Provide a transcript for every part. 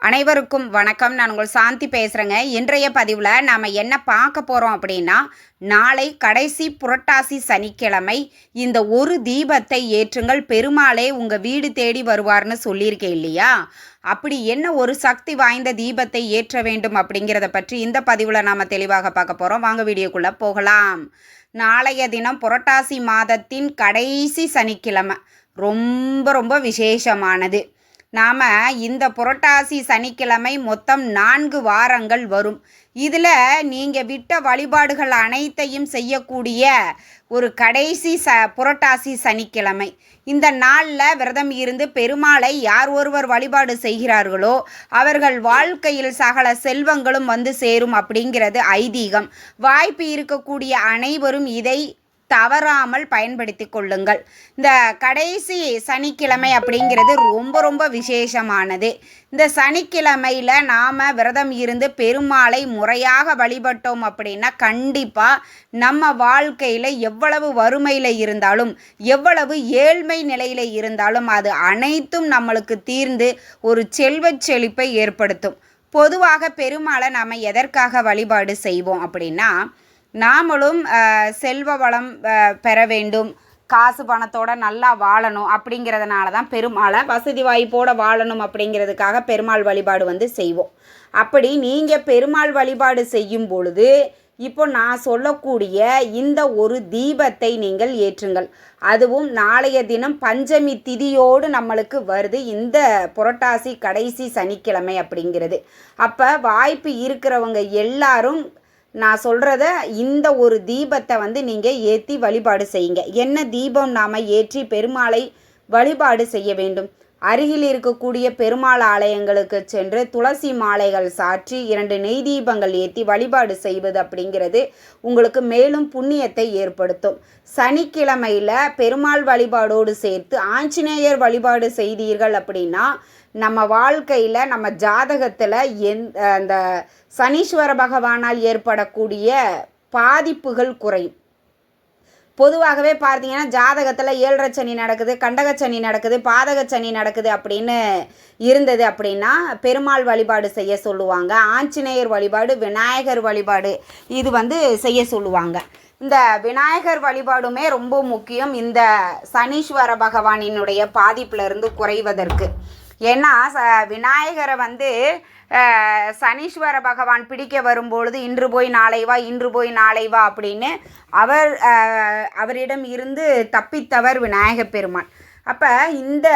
அனைவருக்கும் வணக்கம். நான் உங்கள் சாந்தி பேசுகிறேங்க இன்றைய பதிவில் நாம் என்ன பார்க்க போகிறோம் அப்படின்னா நாளை கடைசி புரட்டாசி சனிக்கிழமை இந்த ஒரு தீபத்தை ஏற்றுங்கள். பெருமாளே உங்கள் வீடு தேடி வருவார்னு சொல்லியிருக்கேன் இல்லையா? அப்படி என்ன ஒரு சக்தி வாய்ந்த தீபத்தை ஏற்ற வேண்டும் அப்படிங்கிறத பற்றி இந்த பதிவில் நாம் தெளிவாக பார்க்க போகிறோம் வாங்க வீடியோக்குள்ளே போகலாம். நாளைய தினம் புரட்டாசி மாதத்தின் கடைசி சனிக்கிழமை. ரொம்ப ரொம்ப விசேஷமானது. நாம் இந்த புரட்டாசி சனிக்கிழமை மொத்தம் நான்கு வாரங்கள் வரும். இதில் நீங்கள் விட்ட வழிபாடுகள் அனைத்தையும் செய்யக்கூடிய ஒரு கடைசி ச புரட்டாசி சனிக்கிழமை. இந்த நாளில் விரதம் இருந்து பெருமாளை யார் ஒருவர் வழிபாடு செய்கிறார்களோ அவர்கள் வாழ்க்கையில் சகல செல்வங்களும் வந்து சேரும் அப்படிங்கிறது ஐதீகம். வாய்ப்பு இருக்கக்கூடிய அனைவரும் இதை தவறாமல் பயன்படுத்தி கொள்ளுங்கள். இந்த கடைசி சனிக்கிழமை அப்படிங்கிறது ரொம்ப ரொம்ப விசேஷமானது. இந்த சனிக்கிழமையில் நாம் விரதம் இருந்து பெருமாளை முறையாக வழிபட்டோம் அப்படின்னா கண்டிப்பாக நம்ம வாழ்க்கையில் எவ்வளவு வறுமையில் இருந்தாலும் எவ்வளவு ஏழ்மை நிலையில் இருந்தாலும் அது அனைத்தும் நம்மளுக்கு தீர்ந்து ஒரு செல்வச் செழிப்பை ஏற்படுத்தும். பொதுவாக பெருமாளை நாம் எதற்காக வழிபாடு செய்வோம் அப்படின்னா நாமளும் செல்வ வளம் பெற வேண்டும். காசு பணத்தோட நல்லா வாழணும் அப்படிங்கிறதுனால தான் பெருமாளை வசதி வாய்ப்போட வாழணும் அப்படிங்கிறதுக்காக பெருமாள் வழிபாடு வந்து செய்வோம். அப்படி நீங்கள் பெருமாள் வழிபாடு செய்யும் பொழுது இப்போ நான் சொல்லக்கூடிய இந்த ஒரு தீபத்தை நீங்கள் ஏற்றுங்கள். அதுவும் நாளைய தினம் பஞ்சமி திதியோடு நம்மளுக்கு வருது. இந்த புரட்டாசி கடைசி சனிக்கிழமை அப்படிங்கிறது. அப்போ வாய்ப்பு இருக்கிறவங்க எல்லாரும் நான் சொல்கிறத இந்த ஒரு தீபத்தை வந்து நீங்கள் ஏற்றி வழிபாடு செய்யுங்க. என்ன தீபம் நாம் ஏற்றி பெருமாளை வழிபாடு செய்ய வேண்டும்? அருகில் இருக்கக்கூடிய பெருமாள் ஆலயங்களுக்கு சென்று துளசி மாலைகள் சாற்றி இரண்டு நெய் தீபங்கள் ஏற்றி வழிபாடு செய்வது அப்படிங்கிறது உங்களுக்கு மேலும் புண்ணியத்தை ஏற்படுத்தும். சனிக்கிழமையில் பெருமாள் வழிபாடோடு சேர்த்து ஆஞ்சநேயர் வழிபாடு செய்தீர்கள் அப்படின்னா நம்ம வாழ்க்கையில் நம்ம ஜாதகத்தில் எந் அந்த சனீஸ்வர பகவானால் ஏற்படக்கூடிய பாதிப்புகள் குறையும். பொதுவாகவே பார்த்தீங்கன்னா ஜாதகத்தில் ஏழரை சனி நடக்குது கண்டகச்சனி நடக்குது பாதகச்சனி நடக்குது அப்படின்னு இருந்தது அப்படின்னா பெருமாள் வழிபாடு செய்ய சொல்லுவாங்க. ஆஞ்சநேயர் வழிபாடு விநாயகர் வழிபாடு இது வந்து செய்ய சொல்லுவாங்க. இந்த விநாயகர் வழிபாடுமே ரொம்ப முக்கியம். இந்த சனீஸ்வர பகவானினுடைய பாதிப்பிலிருந்து குறைவதற்கு. ஏன்னா ச விநாயகரை வந்து சனீஸ்வர பகவான் பிடிக்க வரும்பொழுது இன்று போய் நாளை வா இன்று போய் நாளை வா அப்படின்னு அவர் அவரிடம் இருந்து தப்பித்தவர் விநாயகப் பெருமான். அப்போ இந்த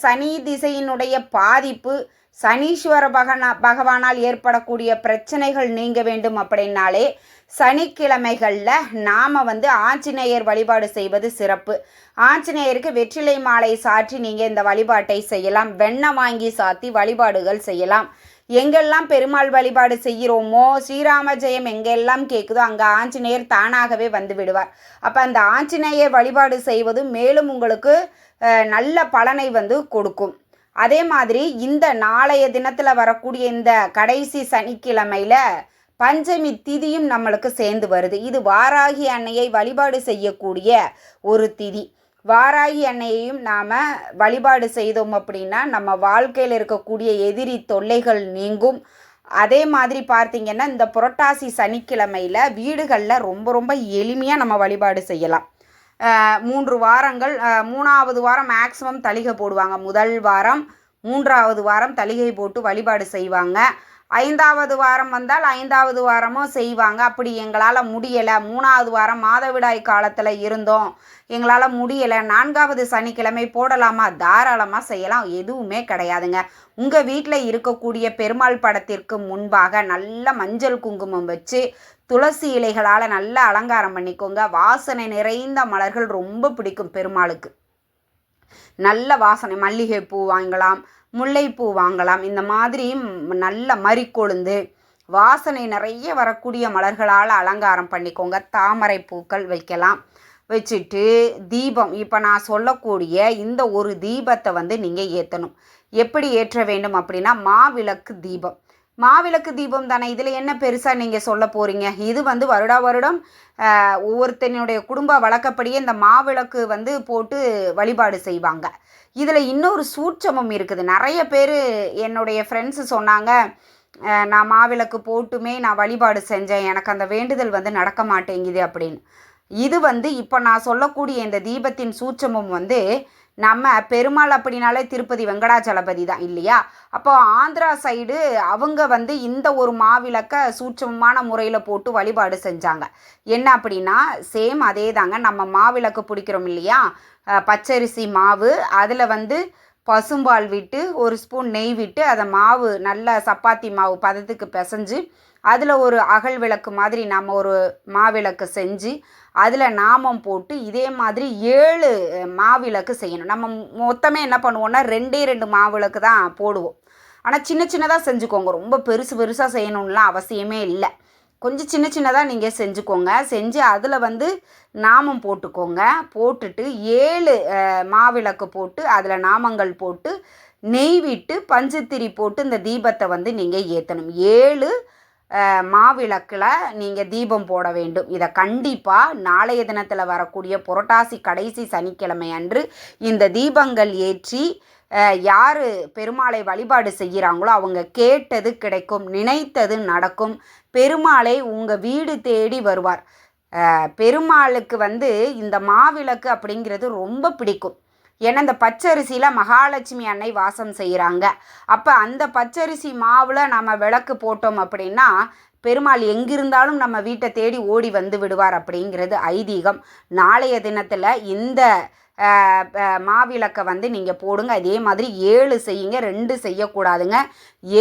சனி திசையினுடைய பாதிப்பு சனீஸ்வர பகனா பகவானால் ஏற்படக்கூடிய பிரச்சனைகள் நீங்க வேண்டும் அப்படின்னாலே சனிக்கிழமைகளில் நாம் வந்து ஆஞ்சநேயர் வழிபாடு செய்வது சிறப்பு. ஆஞ்சநேயருக்கு வெற்றிலை மாலை சாற்றி நீங்கள் இந்த வழிபாட்டை செய்யலாம். வெண்ணெய் வாங்கி சாத்தி வழிபாடுகள் செய்யலாம். எங்கெல்லாம் பெருமாள் வழிபாடு செய்கிறோமோ ஸ்ரீராம ஜெயம் எங்கெல்லாம் கேட்குதோ அங்கே ஆஞ்சநேயர் தானாகவே வந்து விடுவார். அப்போ அந்த ஆஞ்சநேயர் வழிபாடு செய்வது மேலும் உங்களுக்கு நல்ல பலனை வந்து கொடுக்கும். அதே மாதிரி இந்த நாளைய தினத்தில் வரக்கூடிய இந்த கடைசி சனிக்கிழமையில் பஞ்சமி திதியும் நம்மளுக்கு சேர்ந்து வருது. இது வாராகி அன்னையை வழிபாடு செய்யக்கூடிய ஒரு திதி. வாராகி அன்னையையும் நாம் வழிபாடு செய்தோம் அப்படின்னா நம்ம வாழ்க்கையில் இருக்கக்கூடிய எதிரி தொல்லைகள் நீங்கும். அதே மாதிரி பார்த்தீங்கன்னா இந்த புரட்டாசி சனிக்கிழமையில் வீடுகளில் ரொம்ப ரொம்ப எளிமையாக நம்ம வழிபாடு செய்யலாம். மூன்று வாரங்கள் மூணாவது வாரம் மேக்ஸிமம் தளிகை போடுவாங்க. முதல் வாரம் மூன்றாவது வாரம் தளிகை போட்டு வழிபாடு செய்வாங்க. ஐந்தாவது வாரம் வந்தால் ஐந்தாவது வாரமும் செய்வாங்க. அப்படி எங்களால் முடியலை. மூணாவது வாரம் மாதவிடாய் காலத்தில் இருந்தோம். எங்களால் முடியலை. நான்காவது சனிக்கிழமை போடலாமா? தாராளமாக செய்யலாம். எதுவுமே கிடையாதுங்க. உங்கள் வீட்டில் இருக்கக்கூடிய பெருமாள் படத்திற்கு முன்பாக நல்ல மஞ்சள் குங்குமம் வச்சு துளசி இலைகளால் நல்லா அலங்காரம் பண்ணிக்கோங்க. வாசனை நிறைந்த மலர்கள் ரொம்ப பிடிக்கும் பெருமாளுக்கு. நல்ல வாசனை மல்லிகைப்பூ வாங்கலாம் முல்லைப்பூ வாங்கலாம். இந்த மாதிரி நல்ல மறிக்கொழுந்து வாசனை நிறைய வரக்கூடிய மலர்களால் அலங்காரம் பண்ணிக்கோங்க. தாமரை பூக்கள் வைக்கலாம். வச்சுட்டு தீபம் இப்போ நான் சொல்லக்கூடிய இந்த ஒரு தீபத்தை வந்து நீங்கள் ஏற்றணும் எப்படி ஏற்ற வேண்டும் அப்படின்னா மாவிளக்கு தீபம். மாவிளக்கு தீபம் தானே. இதில் என்ன பெருசாக நீங்கள் சொல்ல போகிறீங்க இது வந்து வருடா வருடம் ஒவ்வொருத்தனுடைய குடும்ப வழக்கப்படியே இந்த மாவிளக்கு வந்து போட்டு வழிபாடு செய்வாங்க. இதில் இன்னொரு சூட்சமும் இருக்குது. நிறைய பேர் என்னுடைய ஃப்ரெண்ட்ஸு சொன்னாங்க நான் மாவிளக்கு போட்டுமே நான் வழிபாடு செஞ்சேன். எனக்கு அந்த வேண்டுதல் வந்து நடக்க மாட்டேங்குது அப்படின்னு. இது வந்து இப்போ நான் சொல்லக்கூடிய இந்த தீபத்தின் சூட்சமும் வந்து நம்ம பெருமாள் அப்படின்னாலே திருப்பதி வெங்கடாச்சலபதி தான் இல்லையா? அப்போ ஆந்திரா சைடு அவங்க வந்து இந்த ஒரு மாவிளக்கை சூட்சமமான முறையில் போட்டு வழிபாடு செஞ்சாங்க. என்ன அப்படின்னா சேம் அதே தாங்க நம்ம மாவிளக்கு பிடிக்கிறோம் இல்லையா? பச்சரிசி மாவு அதில் வந்து பசும்பால் விட்டு ஒரு ஸ்பூன் நெய் விட்டு அதை மாவு நல்ல சப்பாத்தி மாவு பதத்துக்கு பிசைஞ்சு அதில் ஒரு அகல் விளக்கு மாதிரி நம்ம ஒரு மாவிளக்கு செஞ்சு அதில் நாமம் போட்டு இதே மாதிரி ஏழு மாவிளக்கு செய்யணும். நம்ம மொத்தமே என்ன பண்ணுவோம்னா ரெண்டே ரெண்டு மாவிளக்கு தான் போடுவோம். ஆனால் சின்ன சின்னதாக செஞ்சுக்கோங்க. ரொம்ப பெருசு பெருசாக செய்யணும்லாம் அவசியமே இல்லை. கொஞ்சம் சின்ன சின்னதாக நீங்கள் செஞ்சுக்கோங்க. செஞ்சு அதில் வந்து நாமம் போட்டுக்கோங்க. போட்டுட்டு ஏழு மாவிளக்கு போட்டு அதில் நாமங்கள் போட்டு நெய் விட்டு பஞ்சுத்திரி போட்டு இந்த தீபத்தை வந்து நீங்கள் ஏற்றணும் ஏழு மாவிளக்கில் நீங்கள் தீபம் போட வேண்டும். இதை கண்டிப்பாக நாளைய தினத்தில் வரக்கூடிய புரட்டாசி கடைசி சனிக்கிழமை அன்று இந்த தீபங்கள் ஏற்றி யார் பெருமாளை வழிபாடு செய்கிறாங்களோ அவங்க கேட்டது கிடைக்கும் நினைத்தது நடக்கும். பெருமாளை உங்கள் வீடு தேடி வருவார். பெருமாளுக்கு வந்து இந்த மாவிளக்கு அப்படிங்கிறது ரொம்ப பிடிக்கும். ஏன்னா இந்த பச்சரிசியில் மகாலட்சுமி அன்னை வாசம் செய்கிறாங்க அப்போ அந்த பச்சரிசி மாவில் நம்ம விளக்கு போட்டோம் அப்படின்னா பெருமாள் எங்கிருந்தாலும் நம்ம வீட்டை தேடி ஓடி வந்து விடுவார் அப்படிங்கிறது ஐதீகம். நாளைய தினத்தில் இந்த மாவிளக்கை வந்து நீங்கள் போடுங்க. அதே மாதிரி ஏழு செய்யுங்க. ரெண்டு செய்யக்கூடாதுங்க.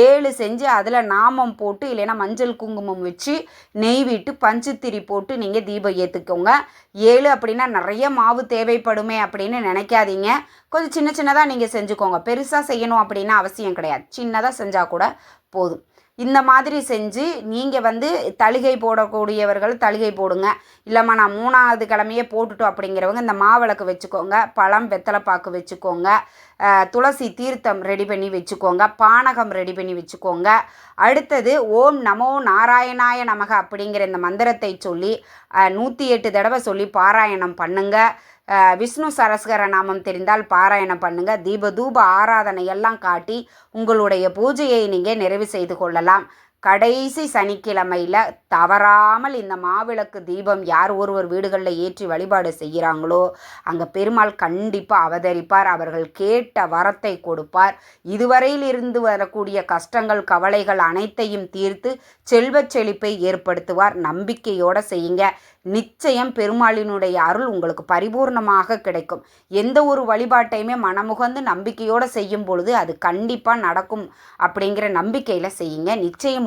ஏழு செஞ்சு அதில் நாமம் போட்டு இல்லைன்னா மஞ்சள் குங்குமம் வச்சு நெய் விட்டு பஞ்சுத்திரி போட்டு நீங்கள் தீபம் ஏற்றுக்கோங்க ஏழு அப்படின்னா நிறைய மாவு தேவைப்படுமே அப்படின்னு நினைக்காதீங்க. கொஞ்சம் சின்ன சின்னதாக நீங்கள் செஞ்சுக்கோங்க. பெருசாக செய்யணும் அப்படின்னு அவசியம் கிடையாது. சின்னதாக செஞ்சால் கூட போதும். இந்த மாதிரி செஞ்சு நீங்கள் வந்து தழுகை போடக்கூடியவர்கள் தழுகை போடுங்க. இல்லைம்மா நான் மூணாவது கிழமையே போட்டுட்டோம் அப்படிங்கிறவங்க இந்த மாவிளக்கு வச்சுக்கோங்க பழம் வெத்தலைப்பாக்கு வச்சுக்கோங்க துளசி தீர்த்தம் ரெடி பண்ணி வச்சுக்கோங்க பானகம் ரெடி பண்ணி வச்சுக்கோங்க. அடுத்தது ஓம் நமோ நாராயணாய நமக அப்படிங்கிற இந்த மந்திரத்தை சொல்லி நூற்றி எட்டு தடவை சொல்லி பாராயணம் பண்ணுங்கள் விஷ்ணு சரஸ்கர நாமம் தெரிந்தால் பாராயணம் பண்ணுங்க. தீப தூப ஆராதனை எல்லாம் காட்டி உங்களுடைய பூஜையை நீங்கள் நிறைவு செய்து கொள்ளலாம். கடைசி சனிக்கிழமையில் தவறாமல் இந்த மாவிளக்கு தீபம் யார் ஒருவர் வீடுகளில் ஏற்றி வழிபாடு செய்கிறாங்களோ அங்கே பெருமாள் கண்டிப்பாக அவதரிப்பார் அவர்கள் கேட்ட வரத்தை கொடுப்பார். இதுவரையில் இருந்து வரக்கூடிய கஷ்டங்கள் கவலைகள் அனைத்தையும் தீர்த்து செல்வச் செழிப்பை ஏற்படுத்துவார். நம்பிக்கையோடு செய்யுங்க. நிச்சயம் பெருமாளினுடைய அருள் உங்களுக்கு பரிபூர்ணமாக கிடைக்கும். எந்த ஒரு வழிபாட்டையுமே மனமுகந்து நம்பிக்கையோடு செய்யும் பொழுது அது கண்டிப்பாக நடக்கும் அப்படிங்கிற நம்பிக்கையில் செய்யுங்க. நிச்சயம்